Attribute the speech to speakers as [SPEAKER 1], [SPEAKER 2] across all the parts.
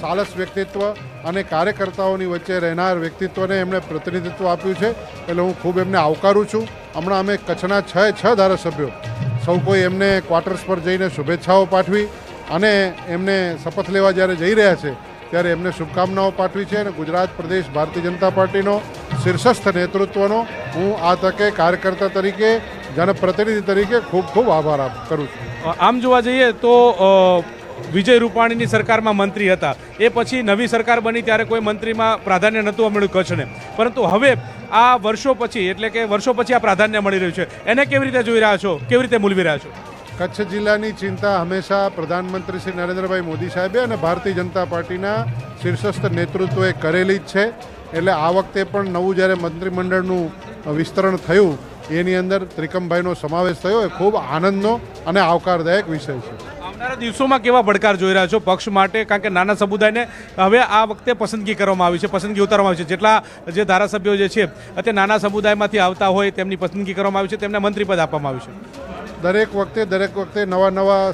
[SPEAKER 1] સાલસ વ્યક્તિત્વ અને કાર્યકર્તાઓની વચ્ચે રહેનાર વ્યક્તિત્વને એમણે પ્રતિનિધિત્વ આપ્યું છે. એટલે હું ખૂબ એમને આવકારું છું. હમણાં અમે કચ્છના છ છ ધારાસભ્યો. સૌ કોઈ એમને ક્વાર્ટર્સ પર જઈને શુભેચ્છાઓ પાઠવી અને એમને શપથ લેવા જ્યારે જઈ રહ્યા છે, ત્યારે એમને શુભકામનાઓ પાઠવી છે અને ગુજરાત પ્રદેશ ભારતીય જનતા પાર્ટીનો શીર્ષસ્થ નેતૃત્વનો હું આ તકે કાર્યકર્તા તરીકે, જનપ્રતિનિધિ તરીકે ખૂબ ખૂબ આભાર કરું છું.
[SPEAKER 2] આમ જોવા જઈએ તો વિજય રૂપાણીની સરકારમાં મંત્રી હતા. એ પછી નવી સરકાર બની ત્યારે કોઈ મંત્રીમાં પ્રાધાન્ય નહોતું મળ્યું કચ્છને. પરંતુ હવે આ વર્ષો પછી, એટલે કે વર્ષો પછી આ પ્રાધાન્ય મળી રહ્યું છે. એને કેવી રીતે જોઈ રહ્યા છો? કેવી રીતે મૂલવી રહ્યા છો?
[SPEAKER 1] કચ્છ જિલ્લાની ચિંતા હંમેશા પ્રધાનમંત્રી શ્રી નરેન્દ્રભાઈ મોદી સાહેબે અને ભારતીય જનતા પાર્ટીના શીર્ષસ્થ નેતૃત્વએ કરેલી જ છે. એટલે આ વખતે પણ નવું જ્યારે મંત્રીમંડળનું વિસ્તરણ થયું, એની અંદર ત્રિકમભાઈનો સમાવેશ થયો. એ ખૂબ આનંદનો અને આવકારદાયક વિષય છે.
[SPEAKER 2] દિવસોમાં કેવા પડકાર જોઈ રહ્યા છો પક્ષ માટે? કારણ કે નાના સમુદાયને હવે આ વખતે પસંદગી કરવામાં આવી છે, પસંદગી ઉતારવામાં આવી છે. જેટલા જે ધારાસભ્યો જે છે તે નાના સમુદાયમાંથી આવતા હોય તેમની પસંદગી કરવામાં આવી છે, તેમને મંત્રીપદ આપવામાં આવ્યું છે.
[SPEAKER 1] દરેક વખતે દરેક વખતે નવા નવા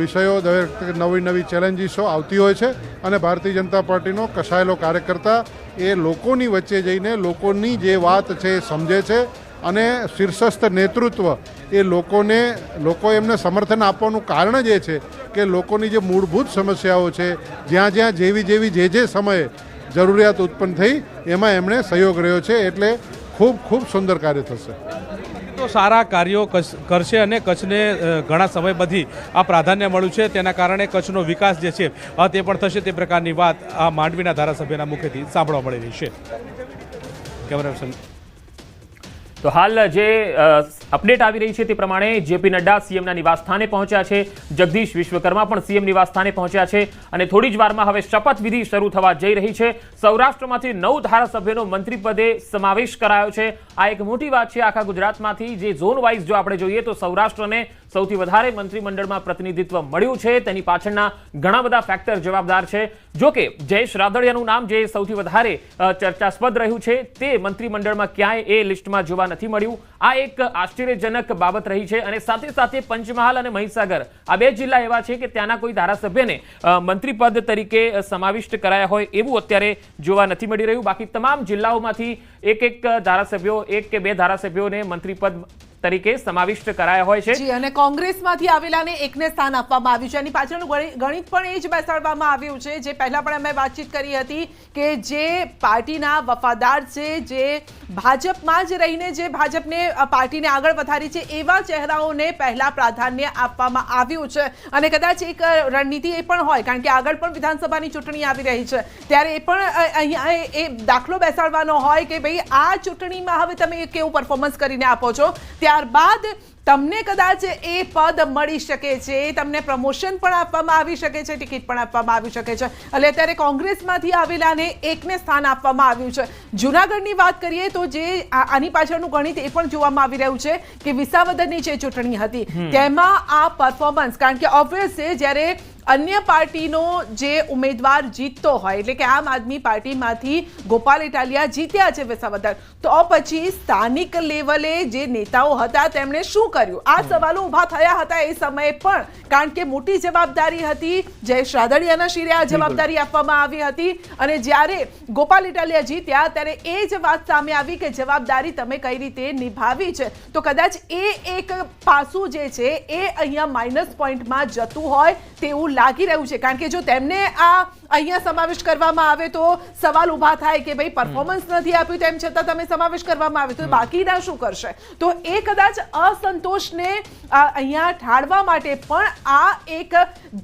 [SPEAKER 1] વિષયો, દરેક વખતે નવી નવી ચેલેન્જીસો આવતી હોય છે અને ભારતીય જનતા પાર્ટીનો કસાયેલો કાર્યકર્તા એ લોકોની વચ્ચે જઈને લોકોની જે વાત છે, સમજે છે અને શીર્ષસ્થ નેતૃત્વ એ લોકોને, લોકો એમને સમર્થન આપવાનું કારણ જ એ છે કે લોકોની જે મૂળભૂત સમસ્યાઓ છે, જ્યાં જ્યાં જેવી જેવી જે જે સમયે જરૂરિયાત ઉત્પન્ન થઈ, એમાં એમણે સહયોગ રહ્યો છે એટલે ખૂબ ખૂબ સુંદર કાર્ય થશે.
[SPEAKER 2] તો સારા કાર્યો કરશે અને કચ્છને ઘણા સમય પછી આ પ્રાધાન્ય મળ્યું છે, તેના કારણે કચ્છનો વિકાસ જે છે તે પણ થશે તે પ્રકારની વાત આ માંડવીના ધારાસભ્યના મુખેથી સાંભળવા મળી રહી છે. કેમેરા
[SPEAKER 3] તો હાલ જે અપડેટ આવી રહી છે તે પ્રમાણે જેપી નડ્ડા સીએમના નિવાસસ્થાને પહોંચ્યા છે. જગદીશ વિશ્વકર્મા પણ સીએમ નિવાસસ્થાને પહોંચ્યા છે અને થોડી જ વારમાં હવે શપથવિધિ શરૂ થવા જઈ રહી છે. સૌરાષ્ટ્રમાંથી નવ ધારાસભ્યોનો મંત્રીપદે સમાવેશ કરાયો છે. આ એક મોટી વાત છે આખા ગુજરાતમાંથી. જે ઝોન વાઇઝ જો આપણે જોઈએ તો સૌરાષ્ટ્રને સૌથી વધારે મંત્રીમંડળમાં પ્રતિનિધિત્વ મળ્યું છે. તેની પાછળના ઘણા બધા ફેક્ટર જવાબદાર છે. જો કે જયેશ રાદડિયાનું નામ જે સૌથી વધારે ચર્ચાસ્પદ રહ્યું છે તે મંત્રીમંડળમાં ક્યાંય એ લિસ્ટમાં જોવા નથી મળ્યું. આ એક આશ્ચર્યજનક બાબત રહી છે અને સાથે સાથે પંચમહાલ અને મહીસાગર. આ બે જિલ્લા એવા છે કે ત્યાંના કોઈ ધારાસભ્યને મંત્રીપદ તરીકે સમાવિષ્ટ કરાયા હોય એવું અત્યારે જોવા નથી મળી રહ્યું. બાકી તમામ જિલ્લાઓમાંથી એક એક ધારાસભ્યો, એક કે બે ધારાસભ્યોને મંત્રીપદ તરીકે સમાવિષ્ટ કરાયા હોય છે.
[SPEAKER 4] અને કોંગ્રેસમાંથી આવેલાને એકને સ્થાન આપવામાં આવ્યું છે. એની પાછળનું ગણિ- ગણિત પણ એ જ બેસાડવામાં આવ્યું છે. જે પહેલા પણ અમે વાતચીત કરી હતી કે જે પાર્ટીના વફાદાર છે, જે ભાજપમાં જ રહીને જે ભાજપને પાર્ટીને આગળ વધારી છે, એવા ચહેરાઓને પહેલા પ્રાધાન્ય આપવામાં આવ્યું છે. અને કદાચ એક રણનીતિ એ પણ હોય, કારણ કે આગળ પણ વિધાનસભાની ચૂંટણી આવી રહી છે. ત્યારે એ પણ અહીંયા એ- દાખલો બેસાડવાનો હોય કે ભાઈ આ ચૂંટણીમાં હવે તમે કેવું પરફોર્મન્સ કરીને આપો છો? ત્યારબાદ તમને કદાચ એ પદ મળી શકે છે તમને પ્રમોશન પણ આપવામાં આવી શકે છે ટિકિટ પણ આપવામાં આવી શકે છે. એટલે અત્યારે કોંગ્રેસમાંથી આવેલાને એકને સ્થાન આપવામાં આવ્યું છે. જુનાગઢની વાત કરીએ તો જે આની પાછળનું ગણિત એ પણ જોવામાં આવી રહ્યું છે કે વિસાવદરની જે ચૂંટણી હતી તેમાં આ પરફોર્મન્સ કારણ કે ઓબ્વિયસ છે જ્યારે અન્ય પાર્ટીનો જે ઉમેદવાર જીતતો હોય એટલે કે આમ આદમી પાર્ટીમાંથી ગોપાલ ઇટાલિયા જીત્યા છે વિસાવદર તો પછી સ્થાનિક લેવલે જે નેતાઓ હતા તેમણે શું કર્યું? આ સવાલો ઊભા થયા હતા એ સમયે પણ કારણ કે મોટી જવાબદારી હતી જયેશ રાદડિયાના શિરે આ જવાબદારી આપવામાં આવી હતી અને જ્યારે ગોપાલ ઇટાલિયા જીત્યા ત્યારે એ જ વાત સામે આવી કે જવાબદારી તમે કઈ રીતે નિભાવી છે? તો કદાચ એ એક પાસું જે છે એ અહીંયા માઇનસ પોઈન્ટમાં જતું હોય તેવું લાગી રહ્યું છે. કારણ કે જો તેમને આ અહીંયા સમાવેશ કરવામાં આવે તો સવાલ ઊભા થાય કે ભાઈ પરફોર્મન્સ નથી આપ્યું તેમ છતાં તમે સમાવેશ કરવામાં આવે તો બાકીના શું કરશે? તો એ કદાચ અસંતોષને આ અહીંયા ઠાળવા માટે પણ આ એક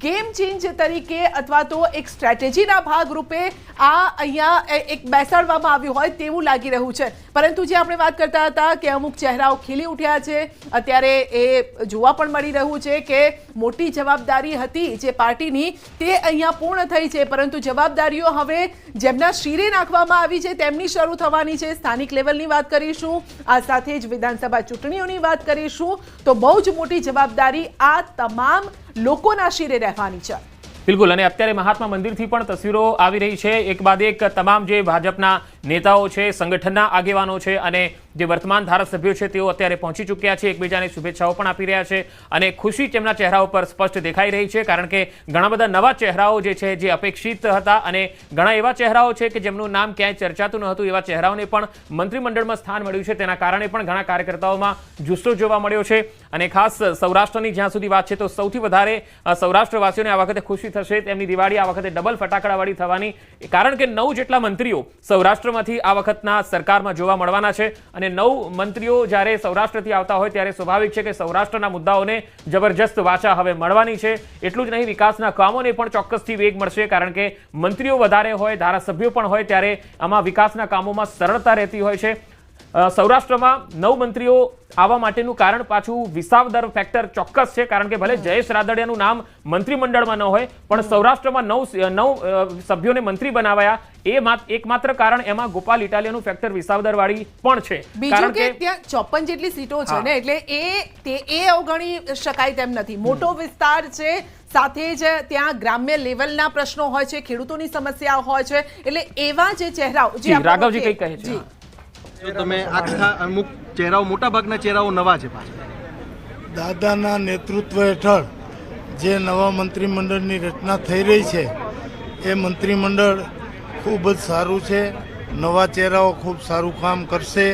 [SPEAKER 4] ગેમ ચેન્જ તરીકે અથવા તો એક સ્ટ્રેટેજીના ભાગરૂપે આ અહીંયા એક બેસાડવામાં આવ્યું હોય તેવું લાગી રહ્યું છે. પરંતુ જે આપણે વાત કરતા હતા કે અમુક ચહેરાઓ ખીલી ઉઠ્યા છે અત્યારે એ જોવા પણ મળી રહ્યું છે કે મોટી જવાબદારી હતી જે પાર્ટીની તે અહીંયા પૂર્ણ થઈ છે, પરંતુ જવાબદારીઓ હવે જેમના શિરે નાખવામાં આવી છે, તેમની શરૂ થવાની છે. સ્થાનિક લેવલની વાત કરીશું, આ સાથે જ વિધાનસભા ચૂંટણીઓની વાત કરીશું. તો બહુ જ મોટી જવાબદારી આ તમામ લોકોના શિરે રહેવાની છે.
[SPEAKER 3] બિલકુલ, અને અત્યારે મહાત્મા મંદિરથી પણ તસવીરો આવી રહી છે. એક બાદ એક તમામ જે ભાજપના નેતાઓ છે, સંગઠનના આગેવાનો છે અને જે વર્તમાન ધારાસભ્યો છે, તેઓ અત્યારે પહોંચી ચૂક્યા છે. એકબીજાને શુભેચ્છાઓ પણ આપી રહ્યા છે અને ખુશી તેમના ચહેરા ઉપર સ્પષ્ટ દેખાઈ રહી છે, કારણ કે ઘણા બધા નવા ચહેરાઓ જે છે, જે અપેક્ષિત હતા અને ઘણા એવા ચહેરાઓ છે કે જેમનું નામ ક્યાંય ચર્ચાતું ન હતું, એવા ચહેરાઓને પણ મંત્રીમંડળમાં સ્થાન મળ્યું છે. તેના કારણે પણ ઘણા કાર્યકર્તાઓમાં જુસ્સો જોવા મળ્યો છે અને ખાસ સૌરાષ્ટ્રની જ્યાં સુધી વાત છે, તો સૌથી વધારે સૌરાષ્ટ્રવાસીઓને આ વખતે ખુશી થશે. તેમની દિવાળી આ વખતે ડબલ ફટાકડાવાળી થવાની, કારણ કે નવ જેટલા મંત્રીઓ સૌરાષ્ટ્રમાંથી આ વખતના સરકારમાં જોવા મળવાના છે અને નવ મંત્રીઓ જ્યારે સૌરાષ્ટ્રથી આવતા હોય ત્યારે સ્વાભાવિક છે કે સૌરાષ્ટ્રના મુદ્દાઓને જબરજસ્ત વાચા હવે મળવાની છે. એટલું જ નહીં, વિકાસના કામોને પણ ચોક્કસથી વેગ મળશે કારણ કે મંત્રીઓ વધારે હોય, ધારાસભ્યો પણ હોય ત્યારે આમાં વિકાસના કામોમાં સરળતા રહેતી હોય છે. સૌરાષ્ટ્રમાં નવ મંત્રીઓ આવવા માટેનું કારણ પાછું વિસાવદર ફેક્ટર ચોક્કસ છે કારણ કે ભલે જયેશ રાદડિયાનું નામ મંત્રીમંડળમાં ન હોય પણ સૌરાષ્ટ્રમાં નવ નવ સભ્યોને મંત્રી બનાવાયા એ એકમાત્ર કારણ એમાં ગોપાલ ઇટાલિયાનું ફેક્ટર વિસાવદર વાળી પણ છે. કારણ
[SPEAKER 4] કે ત્યાં ચોપન જેટલી સીટો છે ને એટલે એ તે એ અવગણી શકાય તેમ નથી. મોટો વિસ્તાર છે સાથે જ ત્યાં ગ્રામ્ય લેવલના પ્રશ્નો હોય છે ખેડૂતોની સમસ્યાઓ હોય છે એટલે એવા જે ચહેરાઓ જી,
[SPEAKER 3] રાઘવજી કઈ કહે છે?
[SPEAKER 4] જી.
[SPEAKER 5] તમે આખા અમુક ચહેરાઓ મોટાભાગના ચહેરાઓ નવા છે પાછા
[SPEAKER 6] દાદાના નેતૃત્વ હેઠળ જે નવા મંત્રીમંડળની રચના થઈ રહી છે એ મંત્રીમંડળ ખૂબ જ સારું છે નવા ચહેરાઓ ખૂબ સારું કામ કરશે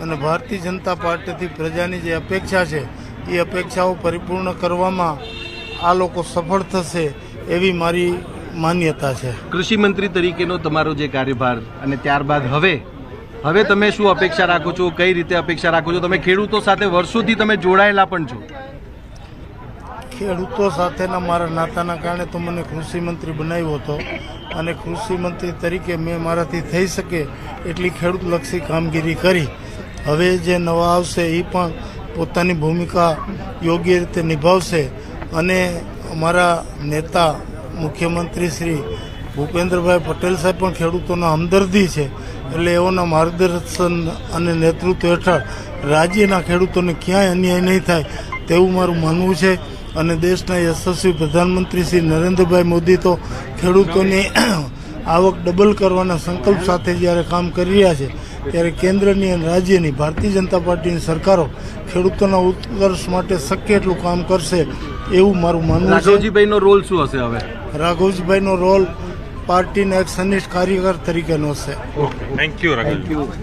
[SPEAKER 6] અને ભારતીય જનતા પાર્ટીથી પ્રજાની જે અપેક્ષા છે એ અપેક્ષાઓ પરિપૂર્ણ કરવામાં આ લોકો સફળ થશે એવી મારી માન્યતા છે
[SPEAKER 5] કૃષિ મંત્રી તરીકેનો તમારો જે કાર્યભાર અને ત્યારબાદ હવે હવે તમે શું અપેક્ષા રાખો છો? કઈ રીતે અપેક્ષા રાખો છો? તમે ખેડૂતો સાથે વર્ષોથી તમે જોડાયેલા પણ છો.
[SPEAKER 6] ખેડૂતો સાથેના મારા નાતાના કારણે તો મને કૃષિ મંત્રી બનાવ્યો હતો અને કૃષિ મંત્રી તરીકે મેં મારાથી થઈ શકે એટલી ખેડૂતલક્ષી કામગીરી કરી. હવે જે નવા આવશે એ પણ પોતાની ભૂમિકા યોગ્ય રીતે નિભાવશે અને અમારા નેતા મુખ્યમંત્રી શ્રી ભૂપેન્દ્રભાઈ પટેલ સાહેબ પણ ખેડૂતોના હમદર્દી છે. એટલે એઓના માર્ગદર્શન અને નેતૃત્વ હેઠળ રાજ્યના ખેડૂતોને ક્યાંય અન્યાય નહીં થાય તેવું મારું માનવું છે. અને દેશના યશસ્વી પ્રધાનમંત્રી શ્રી નરેન્દ્રભાઈ મોદી તો ખેડૂતોની આવક ડબલ કરવાના સંકલ્પ સાથે જ્યારે કામ કરી રહ્યા છે ત્યારે કેન્દ્રની અને રાજ્યની ભારતીય જનતા પાર્ટીની સરકારો ખેડૂતોના ઉત્કર્ષ માટે શક્ય એટલું કામ કરશે એવું મારું માનવું છે.
[SPEAKER 5] રાઘવજીભાઈનો રોલ શું હશે હવે?
[SPEAKER 6] રાઘવજીભાઈનો રોલ પાર્ટીના એક સનિષ્ઠ કાર્યકર તરીકેનો છે.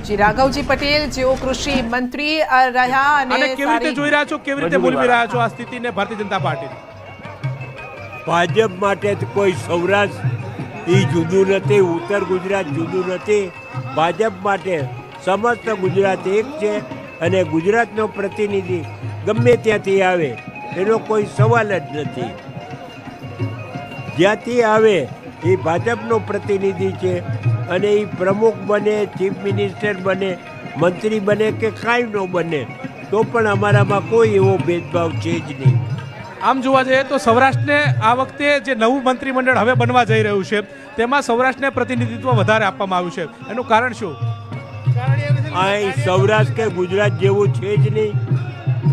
[SPEAKER 4] જી રાઘવજી પટેલ જેઓ કૃષિ મંત્રી રહ્યા
[SPEAKER 2] અને
[SPEAKER 4] અને
[SPEAKER 2] કેવી રીતે જોઈ રહ્યા છો? કેવી રીતે બોલી રહ્યા છો આ સ્થિતિને ભારતીય જનતા પાર્ટી
[SPEAKER 7] ભાજપ માટે કોઈ સૌરાષ્ટ્ર એ જુદું નથી ઉત્તર ગુજરાત જુદું નથી. ભાજપ માટે સમસ્ત ગુજરાત એક છે અને ગુજરાતનો પ્રતિનિધિ ગમે ત્યાંથી આવે એનો કોઈ સવાલ જ નથી. જ્યાંથી આવે એ ભાજપનો પ્રતિનિધિ છે અને એ પ્રમુખ બને ચીફ મિનિસ્ટર બને મંત્રી બને કે કાંઈ ન બને તો પણ અમારામાં કોઈ એવો ભેદભાવ છે જ નહીં.
[SPEAKER 2] આમ જોવા જઈએ તો સૌરાષ્ટ્રને આ વખતે જે નવું મંત્રીમંડળ હવે બનવા જઈ રહ્યું છે તેમાં સૌરાષ્ટ્રને પ્રતિનિધિત્વ વધારે આપવામાં આવ્યું છે. એનું કારણ શું?
[SPEAKER 7] અહીં સૌરાષ્ટ્ર કે ગુજરાત જેવું છે જ નહીં.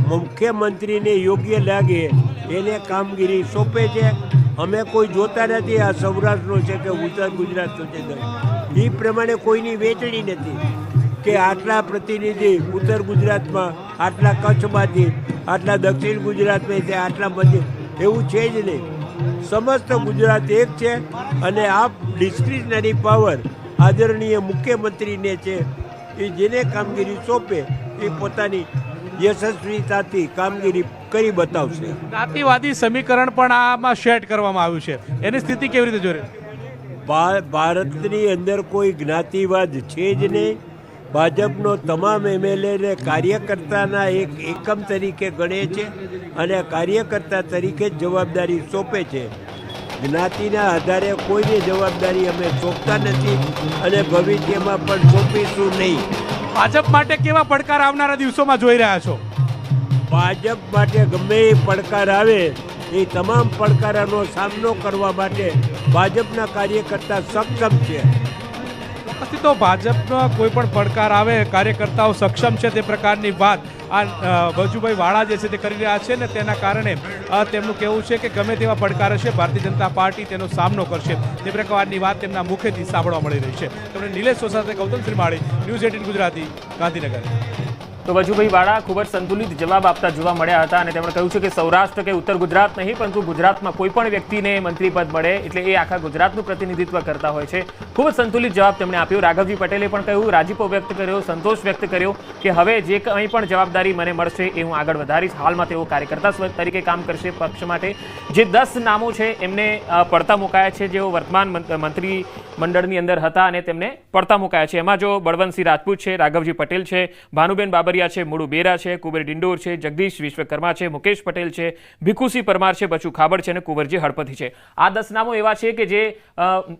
[SPEAKER 7] મુખ્યમંત્રીને યોગ્ય લાગે એને કામગીરી સોંપે છે. અમે કોઈ જોતા નથી, આ સૌરાષ્ટ્રનો છે કે ઉત્તર ગુજરાતનો છે એ પ્રમાણે કોઈની વેચણી નથી કે આટલા પ્રતિનિધિ ઉત્તર ગુજરાતમાં, આટલા કચ્છમાંથી, આટલા દક્ષિણ ગુજરાતમાં છે, આટલા મધ્ય. એવું છે જ નહીં. સમસ્ત ગુજરાત એક છે અને આ ડિસ્ક્રિશનરી પાવર આદરણીય મુખ્યમંત્રીને છે, એ જેને કામગીરી સોંપે, એ પોતાની યશસ્વીતાથી કામગીરી કરી બતાવશે.
[SPEAKER 2] જ્ઞાતિવાદી સમીકરણ પણ આમાં સેટ કરવામાં આવ્યું છે. એની સ્થિતિ કેવી રીતે જોઈ?
[SPEAKER 7] ભારતની અંદર કોઈ જ્ઞાતિવાદ છે જ નહીં. ભાજપનો તમામ એમએલએને કાર્યકર્તાના એક એકમ તરીકે ગણે છે અને કાર્યકર્તા તરીકે જ જવાબદારી સોંપે છે. જ્ઞાતિના આધારે કોઈને જવાબદારી અમે સોંપતા નથી અને ભવિષ્યમાં પણ સોંપીશું નહીં.
[SPEAKER 2] ભાજપ માટે કેવા પડકાર આવનારા દિવસોમાં જોઈ રહ્યા છો?
[SPEAKER 7] ભાજપ માટે ગમે એ પડકાર આવે, એ તમામ પડકારોનો સામનો કરવા માટે ભાજપના કાર્યકર્તા સક્ષમ છે.
[SPEAKER 2] ચોક્કસથી તો ભાજપનો કોઈ પણ પડકાર આવે, કાર્યકર્તાઓ સક્ષમ છે તે પ્રકારની વાત આ બજુભાઈ વાળા જે છે તે કરી રહ્યા છે ને તેના કારણે તેમનું કહેવું છે કે ગમે તેવા પડકાર હશે, ભારતીય જનતા પાર્ટી તેનો સામનો કરશે. તે પ્રકારની વાત તેમના મુખેથી સાંભળવા મળી રહી છે. તમને નિલેશ સોસાતે ગૌતમ શ્રીમાળી ન્યૂઝ એટીન ગુજરાતી, ગાંધીનગર.
[SPEAKER 3] તો વજુભાઈ વાળા ખૂબ જ સંતુલિત જવાબ આપતા જોવા મળ્યા હતા અને તેમણે કહ્યું છે કે સૌરાષ્ટ્ર કે ઉત્તર ગુજરાત નહીં, પરંતુ ગુજરાતમાં કોઈ પણ વ્યક્તિને મંત્રી પદ મળે એટલે એ આખા ગુજરાતનું પ્રતિનિધિત્વ કરતા હોય છે. ખૂબ જ સંતુલિત જવાબ તેમણે આપ્યો. રાઘવજી પટેલે પણ કહ્યું, રાજીપો વ્યક્ત કર્યો, સંતોષ વ્યક્ત કર્યો કે હવે જે કંઈ પણ જવાબદારી મને મળશે એ હું આગળ વધારીશ. હાલમાં તેઓ કાર્યકર્તા તરીકે કામ કરશે પક્ષ માટે. જે દસ નામો છે એમને પડતા મુકાયા છે. જેઓ વર્તમાન મંત્રી મંડળની અંદર હતા અને તેમને પડતા મુકાયા છે. એમાં જો બળવંતસિંહ રાજપૂત છે, રાઘવજી પટેલ છે, ભાનુબેન બાબરિયા છે, મુળુ બેરા છે, કુબેર ડિંડોર છે, જગદીશ વિશ્વકર્મા છે, મુકેશ પટેલ છે ભીખુસિંહ પરમાર છે, બચુ ખાબડ છે અને કુંવરજી હળપતિ છે. આ દસ નામો એવા છે કે જે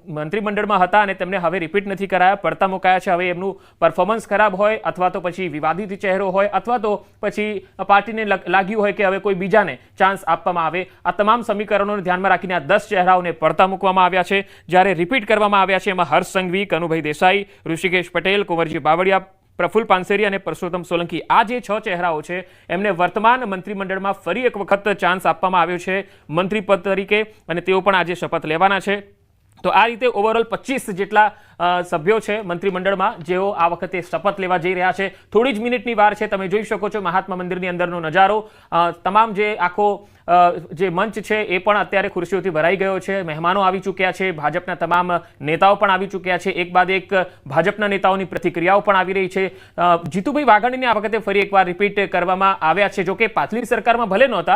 [SPEAKER 3] મંત્રીમંડળમાં હતા અને તેમને હવે રિપીટ નથી કરાયા, પડતા મુકાયા છે. હવે એમનું પરફોર્મન્સ ખરાબ હોય અથવા તો પછી વિવાદિત ચહેરો હોય અથવા તો પછી પાર્ટીને લગ- લાગ્યું હોય કે હવે કોઈ બીજાને ચાન્સ આપવામાં આવે. આ તમામ સમીકરણોને ધ્યાનમાં રાખીને આ દસ ચહેરાઓને પડતા મૂકવામાં આવ્યા છે. જ્યારે રિપીટ કરવામાં આવ્યા છે, એમાં હર્ષ સંઘવી, કનુભાઈ દેસાઈ, ઋષિકેશ પટેલ, કુંવરજી બાવળિયા પ્રફુલ્લ પાનસેરી અને પરસોત્તમ સોલંકી. આ જે છ ચહેરાઓ છે, એમને વર્તમાન મંત્રીમંડળમાં ફરી એક વખત ચાન્સ આપવામાં આવ્યો છે મંત્રીપદ તરીકે અને તેઓ પણ આજે શપથ લેવાના છે. તો આ રીતે ઓવરઓલ પચીસ જેટલા સભ્યો છે મંત્રીમંડળમાં, જેઓ આ વખતે શપથ લેવા જઈ રહ્યા છે. થોડી જ મિનિટની વાર છે, તમે જોઈ શકો છો મહાત્મા મંદિરની અંદરનો નજારો. તમામ જે આખો જે મંચ છે એ પણ અત્યારે ખુરશીઓથી ભરાઈ ગયો છે. મહેમાનો આવી ચૂક્યા છે, ભાજપના તમામ નેતાઓ પણ આવી ચૂક્યા છે. એક બાદ એક ભાજપના નેતાઓની પ્રતિક્રિયાઓ પણ આવી રહી છે. જીતુભાઈ વાઘાણીને આ વખતે ફરી એકવાર રિપીટ કરવામાં આવ્યા છે. જો કે પાછલી સરકારમાં ભલે નહોતા